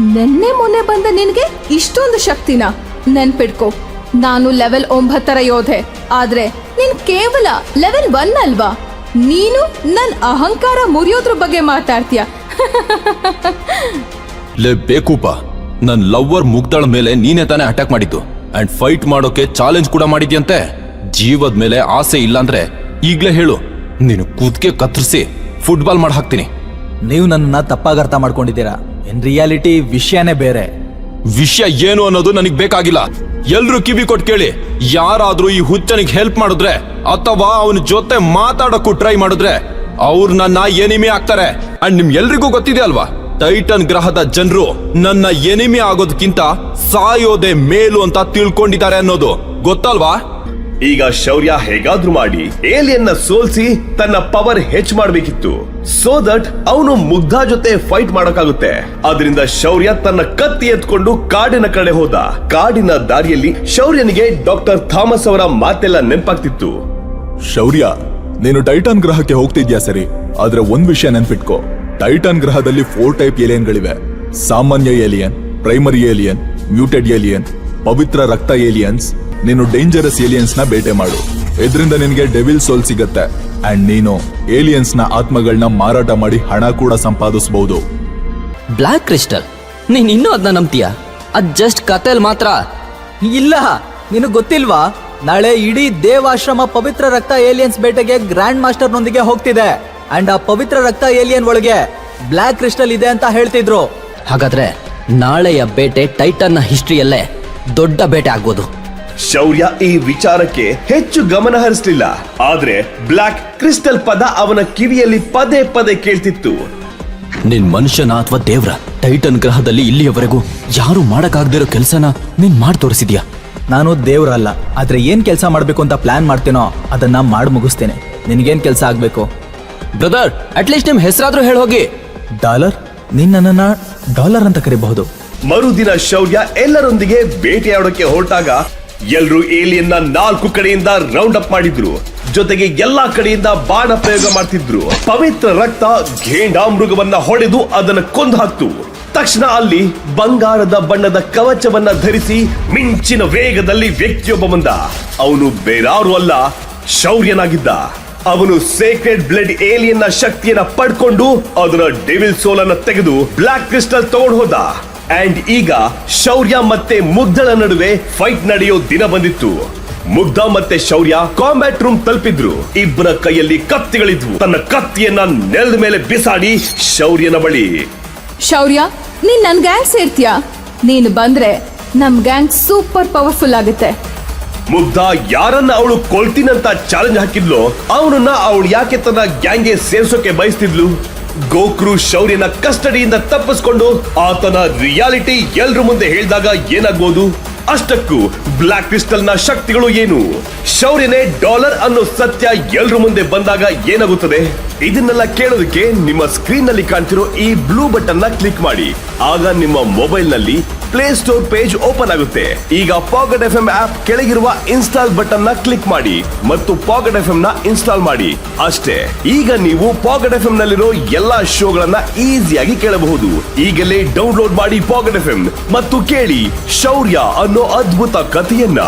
ನೆನ್ನೆ ಮೊನ್ನೆ ಬಂದ ನಿನ್ಗೆ ಇಷ್ಟೊಂದು ಶಕ್ತಿನ. ನೆನ್ಪಿಡ್ಕೊ ನಾನು ಲೆವೆಲ್ ಒಂಬತ್ತರ ಯೋಧೆ ಆದ್ರೆ ನೀನ್ ಕೇವಲ ಲೆವೆಲ್ ಒನ್ ಅಲ್ವಾ? ನೀನು ನನ್ ಅಹಂಕಾರ ಮುರಿಯೋದ್ರ ಬಗ್ಗೆ ಮಾತಾಡ್ತೀಯ. ಲೇ ಬೇಕೂಪ ನನ್ ಲವ್ವರ್ ಮುಗ್ದಳ ಮೇಲೆ ನೀನೇ ತಾನೇ ಅಟ್ಯಾಕ್ ಮಾಡಿದ್ದು. ಅಂಡ್ ಫೈಟ್ ಮಾಡೋಕೆ ಚಾಲೆಂಜ್ ಕೂಡ ಮಾಡಿದ್ಯಂತೆ. ಜೀವದ ಮೇಲೆ ಆಸೆ ಇಲ್ಲಾಂದ್ರೆ ಈಗ್ಲೇ ಹೇಳು ನೀನು ಕೂದ್ಕೆ ಕತ್ತರಿಸಿ ಫುಟ್ಬಾಲ್ ಮಾಡಿ ಹಾಕ್ತೀನಿ. ನೀವು ನನ್ನನ್ನ ತಪ್ಪಾಗಿ ಅರ್ಥ ಮಾಡ್ಕೊಂಡಿದ್ದೀರಾ? ಇನ್ ರಿಯಾಲಿಟಿ ವಿಷಯನೇ ಬೇರೆ. ವಿಷಯ ಏನು ಅನ್ನೋದು ನನಗೆ ಬೇಕಾಗಿಲ್ಲ. ಎಲ್ರೂ ಕಿವಿ ಕೊಟ್ಟು ಕೇಳಿ. ಯಾರಾದ್ರೂ ಈ ಹುಚ್ಚನಿಗೆ ಹೆಲ್ಪ್ ಮಾಡಿದ್ರೆ ಅಥವಾ ಅವನ ಜೊತೆ ಮಾತಾಡೋಕ್ಕೂ ಟ್ರೈ ಮಾಡಿದ್ರೆ ಅವ್ರು ನನ್ನ ಎನಿಮಿ ಆಗ್ತಾರೆ. ಅಂಡ್ ನಿಮ್ ಎಲ್ರಿಗೂ ಗೊತ್ತಿದೆ ಅಲ್ವಾ? ಟೈಟನ್ ಗ್ರಹದ ಜನರು ನನ್ನ ಎನಿಮಿ ಆಗೋದಕ್ಕಿಂತ ಸಾಯೋದೆ ಮೇಲು ಅಂತ ತಿಳ್ಕೊಂಡಿದ್ದಾರೆ ಅನ್ನೋದು. ಗೊತ್ತಲ್ವಾ? ಈಗ ಶೌರ್ಯ ಹೇಗಾದ್ರೂ ಮಾಡಿ ಏಲಿಯನ್ನ ಸೋಲ್ಸಿ ತನ್ನ ಪವರ್ ಹೆಚ್ ಮಾಡಬೇಕಿತ್ತು. ಸೋ ದಟ್ ಅವನು ಮುಗ್ಧ ಜೊತೆ ಫೈಟ್ ಮಾಡಕ್ಕಾಗುತ್ತೆ. ಅದರಿಂದ ಶೌರ್ಯ ತನ್ನ ಕತ್ತಿ ಎತ್ಕೊಂಡು ಕಾಡಿನ ಕಡೆ ಹೋದ. ಕಾಡಿನ ದಾರಿಯಲ್ಲಿ ಶೌರ್ಯನಿಗೆ ಡಾಕ್ಟರ್ ಥಾಮಸ್ ಅವರ ಮಾತೆಲ್ಲ ನೆನಪಾಗ್ತಿತ್ತು. ಶೌರ್ಯ, ನೀನು ಟೈಟಾನ್ ಗ್ರಹಕ್ಕೆ ಹೋಗ್ತಿದ್ಯಾ ಸರಿ? ಆದ್ರೆ ಒಂದ್ ವಿಷಯ ನೆನ್ಪಿಟ್ಕೋ. ಟೈಟಾನ್ ಗ್ರಹದಲ್ಲಿ ಫೋರ್ ಟೈಪ್ ಏಲಿಯನ್ಗಳಿವೆ. ಸಾಮಾನ್ಯ alien primary alien muted alien, ಪವಿತ್ರ ರಕ್ತ ಏಲಿಯನ್ಸ್ ನೀನು ಡೇಂಜರಸ್ ಏಲಿಯನ್ಸ್ನ ಬೇಟೆ ಮಾಡು. ಇದರಿಂದ ನಿನಗೆ ಡೆವಿಲ್ ಸೋಲ್ ಸಿಗತ್ತೆ. ಅಂಡ್ ನೀನು ಏಲಿಯನ್ಸ್ನ ಆತ್ಮಗಳನ್ನ ಮಾರಾಟ ಮಾಡಿ ಹಣ ಕೂಡ ಸಂಪಾದಿಸಬಹುದು ಬ್ಲ್ಯಾಕ್ ಕ್ರಿಸ್ಟಲ್ ನೀನ್ ಇನ್ನೂ ಅದನ್ನ ನಂಬ್ತೀಯ? ಅದ್ ಜಸ್ಟ್ ಕತೆಲ್ ಮಾತ್ರ. ಇಲ್ಲ, ನಿನಗ್ ಗೊತ್ತಿಲ್ವಾ? ನಾಳೆ ಇಡೀ ದೇವಾಶ್ರಮ ಪವಿತ್ರ ರಕ್ತ ಏಲಿಯನ್ಸ್ ಬೇಟೆಗೆ ಗ್ರ್ಯಾಂಡ್ ಮಾಸ್ಟರ್ನೊಂದಿಗೆ ಹೋಗ್ತಿದೆ. ಅಂಡ್ ಆ ಪವಿತ್ರ ರಕ್ತ ಏಲಿಯನ್ ಒಳಗೆ ಬ್ಲ್ಯಾಕ್ ಕ್ರಿಸ್ಟಲ್ ಇದೆ ಅಂತ ಹೇಳ್ತಿದ್ರು. ಹಾಗಾದ್ರೆ ನಾಳೆಯ ಬೇಟೆ ಟೈಟನ್ನ ಹಿಸ್ಟ್ರಿಯಲ್ಲೇ ದೊಡ್ಡ ಬೇಟೆ ಆಗ್ಬೋದು. ಶೌರ್ಯ ಈ ವಿಚಾರಕ್ಕೆ ಹೆಚ್ಚು ಗಮನ ಹರಿಸಲಿಲ್ಲ. ಆದ್ರೆ ಬ್ಲಾಕ್ ಕ್ರಿಸ್ಟಲ್ ಪದ ಅವನ ಕಿವಿಯಲ್ಲಿ ಪದೇ ಪದೇ ಕೇಳ್ತಿತ್ತು. ನಿನ್ ಮನುಷ್ಯನ ಅಥವಾ ದೇವ್ರ ಟೈಟನ್ ಗ್ರಹದಲ್ಲಿ ಇಲ್ಲಿಯವರೆಗೂ ಯಾರು ಮಾಡಕ್ಕಾಗ್ದಿರೋ ಕೆಲಸನ ನೀನ್ ಮಾಡಿ ತೋರಿಸಿದ್ಯಾ? ನಾನು ದೇವ್ರಲ್ಲ ಆದ್ರೆ ಏನ್ ಕೆಲಸ ಮಾಡ್ಬೇಕು ಅಂತ ಪ್ಲಾನ್ ಮಾಡ್ತೀನೋ ಅದನ್ನ ಮಾಡಿ ಮುಗಿಸ್ತೇನೆ. ನಿನ್ಗೇನ್ ಕೆಲಸ ಆಗ್ಬೇಕು? ಬ್ರದರ್ ಅಟ್ಲೀಸ್ಟ್ ನಿಮ್ ಹೆಸರಾದ್ರೂ ಹೇಳಿ ಹೋಗಿ. ಡಾಲರ್? ನೀನ್ ನನ್ನನ್ನ ಡಾಲರ್ ಅಂತ ಕರಿಬಹುದು. ಮರುದಿನ ಶೌರ್ಯ ಎಲ್ಲರೊಂದಿಗೆ ಬೇಟೆಯಾಡೋಕೆ ಹೊರಟಾಗ ಎಲ್ರು ಏಲಿಯನ್ನ ನಾಲ್ಕು ಕಡೆಯಿಂದ ರೌಂಡ್ ಅಪ್ ಮಾಡಿದ್ರು. ಜೊತೆಗೆ ಎಲ್ಲಾ ಕಡೆಯಿಂದ ಬಾಣ ಪ್ರಯೋಗ ಮಾಡ್ತಿದ್ರು. ಪವಿತ್ರ ರಕ್ತ ಘೇಂಡಾ ಮೃಗವನ್ನ ಹೊಡೆದು ಅದನ್ನ ಕೊಂದು ಹಾಕ್ತು. ತಕ್ಷಣ ಅಲ್ಲಿ ಬಂಗಾರದ ಬಣ್ಣದ ಕವಚವನ್ನ ಧರಿಸಿ ಮಿಂಚಿನ ವೇಗದಲ್ಲಿ ವ್ಯಕ್ತಿಯೊಬ್ಬ ಬಂದ. ಅವನು ಬೇರಾರು ಅಲ್ಲ, ಶೌರ್ಯನಾಗಿದ್ದ. ಅವನು ಸೇಕ್ರೆಡ್ ಬ್ಲಡ್ ಏಲಿಯನ್ನ ಶಕ್ತಿಯನ್ನ ಪಡ್ಕೊಂಡು ಅದರ ಡೆವಿಲ್ ಸೋಲನ್ನ ತೆಗೆದು ಬ್ಲಾಕ್ ಕ್ರಿಸ್ಟಲ್ ತಗೊಂಡು ಹೋದ. ಅಂಡ್ ಈಗ ಶೌರ್ಯ ಮತ್ತೆ ಮುಗ್ಧಳ ನಡುವೆ ಫೈಟ್ ನಡೆಯೋ ದಿನ ಬಂದಿತ್ತು. ಮುಗ್ಧ ಮತ್ತೆ ಶೌರ್ಯ ಕಾಂಬ್ಯಾಟ್ ರೂಮ್ ತಲುಪಿದ್ರು. ಇಬ್ಬರ ಕೈಯಲ್ಲಿ ಕತ್ತಿಗಳಿದ್ವು. ತನ್ನ ಕತ್ತಿಯನ್ನ ನೆಲದ ಮೇಲೆ ಬಿಸಾಡಿ ಶೌರ್ಯನ ಬಳಿ. ಶೌರ್ಯ ನೀನ್ ನನ್ ಗ್ಯಾಂಗ್ ಸೇರ್ತೀಯಾ? ನೀನು ಬಂದ್ರೆ ನಮ್ ಗ್ಯಾಂಗ್ ಸೂಪರ್ ಪವರ್ಫುಲ್ ಆಗುತ್ತೆ. ಮುಗ್ಧ ಯಾರನ್ನ ಅವಳು ಕೊಳ್ತೀನಂತ ಚಾಲೆಂಜ್ ಹಾಕಿದ್ಲು ಅವನನ್ನ ಅವಳು ಯಾಕೆ ತನ್ನ ಗ್ಯಾಂಗ್ಗೆ ಸೇರ್ಸೋಕೆ ಬಯಸ್ತಿದ್ಲು? ಗೋಕ್ರು ಶೌರ್ಯನ ಕಸ್ಟಡಿಯಿಂದ ತಪ್ಪಿಸ್ಕೊಂಡು ಆತನ ರಿಯಾಲಿಟಿ ಎಲ್ರ ಮುಂದೆ ಹೇಳಿದಾಗ ಏನಾಗ್ಬೋದು? ಅಷ್ಟಕ್ಕೂ ಬ್ಲಾಕ್ ಕ್ರಿಸ್ಟಲ್ನ ಶಕ್ತಿಗಳು ಏನು? ಶೌರ್ಯನೇ ಡಾಲರ್ ಅನ್ನೋ ಸತ್ಯ ಎಲ್ರ ಮುಂದೆ ಬಂದಾಗ ಏನಾಗುತ್ತದೆ? ಇದನ್ನೆಲ್ಲ ಕೇಳೋದಕ್ಕೆ ನಿಮ್ಮ ಸ್ಕ್ರೀನ್ನಲ್ಲಿ ಕಾಣ್ತಿರೋ ಈ ಬ್ಲೂ ಬಟನ್ನ ಕ್ಲಿಕ್ ಮಾಡಿ. ಆಗ ನಿಮ್ಮ ಮೊಬೈಲ್ನಲ್ಲಿ ಪ್ಲೇ ಸ್ಟೋರ್ ಪೇಜ್ ಓಪನ್ ಆಗುತ್ತೆ. ಈಗ ಪಾಕೆಟ್ ಎಫ್ ಎಂ ಆಪ್ ಕೆಳಗಿರುವ ಇನ್ಸ್ಟಾಲ್ ಬಟನ್ನ ಕ್ಲಿಕ್ ಮಾಡಿ ಮತ್ತು ಪಾಕೆಟ್ ಎಫ್ ಎಂ ನ ಇನ್ಸ್ಟಾಲ್ ಮಾಡಿ. ಅಷ್ಟೇ. ಈಗ ನೀವು ಪಾಕೆಟ್ ಎಫ್ ಎಂ ನಲ್ಲಿರೋ ಎಲ್ಲಾ ಶೋಗಳನ್ನ ಈಸಿಯಾಗಿ ಕೇಳಬಹುದು. ಈಗಲೇ ಡೌನ್ಲೋಡ್ ಮಾಡಿ ಪಾಕೆಟ್ ಎಫ್ ಎಂ ಮತ್ತು ಕೇಳಿ ಶೌರ್ಯ ಅನ್ನೋ ಅದ್ಭುತ ಕಥೆಯನ್ನ.